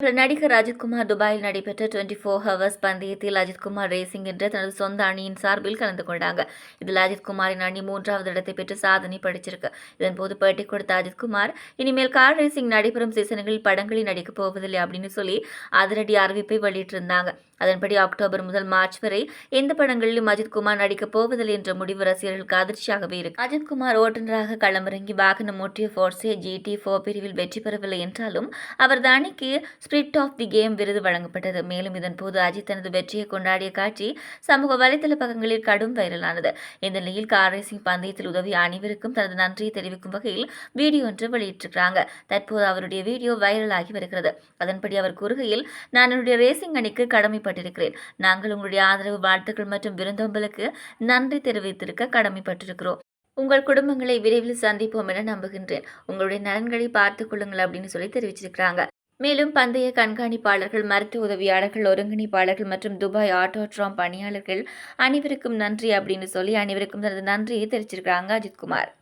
நடிகர் அஜித்குமார் துபாயில் நடைபெற்ற டுவெண்ட்டி ஃபோர் ஹவர்ஸ் பந்தயத்தில் அஜித்குமார் ரேசிங் என்ற தனது சொந்த அணியின் சார்பில் கலந்து கொண்டாங்க. இதில் அஜித்குமாரின் அணி மூன்றாவது இடத்தை பெற்று சாதனை படிச்சிருக்கு. இதன்போது பேட்டி கொடுத்த அஜித்குமார் இனிமேல் கார் ரேசிங் நடைபெறும் சீசன்களில் படங்களில் நடிக்கப் போவதில்லை அப்படின்னு சொல்லி அதிரடி அறிவிப்பை வெளியிட்டிருந்தாங்க. அதன்படி அக்டோபர் முதல் மார்ச் வரை எந்த படங்களிலும் அஜித்குமார் நடிக்கப் போவதில்லை என்ற முடிவு ரசிகர்களுக்கு அதிர்ச்சியாகவே இருக்கு. அஜித்குமார் ஓட்டுநராக களமிறங்கி வாகனம் ஓட்டிய ஃபோர்ஸே ஜிடி ஃபோர் பிரிவில் வெற்றி பெறவில்லை என்றாலும் அவரது அணிக்கு ஸ்பிரிட் ஆஃப் தி கேம் விருது வழங்கப்பட்டது. மேலும் இதன்போது அஜித் தனது வெற்றியை கொண்டாடிய காட்சி சமூக வலைதள பக்கங்களில் கடும் வைரலானது இந்த நிலையில் கார் ரேசிங் பந்தயத்தில் உதவிய அனைவருக்கும் தனது நன்றியை தெரிவிக்கும் வகையில் வீடியோ ஒன்று வெளியிட்டிருக்கிறாங்க. தற்போது அவருடைய வீடியோ வைரலாகி வருகிறது. அதன்படி அவர் கூறுகையில் நான் என்னுடைய ரேசிங் அணிக்கு கடமைப்பட்டிருக்கிறேன். நாங்கள் உங்களுடைய ஆதரவு வாழ்த்துக்கள் மற்றும் விருந்தோம்பலுக்கு நன்றி தெரிவித்திருக்க கடமைப்பட்டிருக்கிறோம். உங்கள் குடும்பங்களை விரைவில் சந்திப்போம் என நம்புகின்றேன். உங்களுடைய நலன்களை பார்த்துக் கொள்ளுங்கள் அப்படின்னு சொல்லி தெரிவிச்சிருக்கிறாங்க. மேலும் பந்தய கண்காணிப்பாளர்கள் மருத்துவ உதவியாளர்கள் ஒருங்கிணைப்பாளர்கள் மற்றும் துபாய் ஆட்டோ ட்ராம் பணியாளர்கள் அனைவருக்கும் நன்றி அப்படின்னு சொல்லி அனைவருக்கும் தனது நன்றியை தெரிவிச்சிருக்கிறாங்க அஜித்குமார்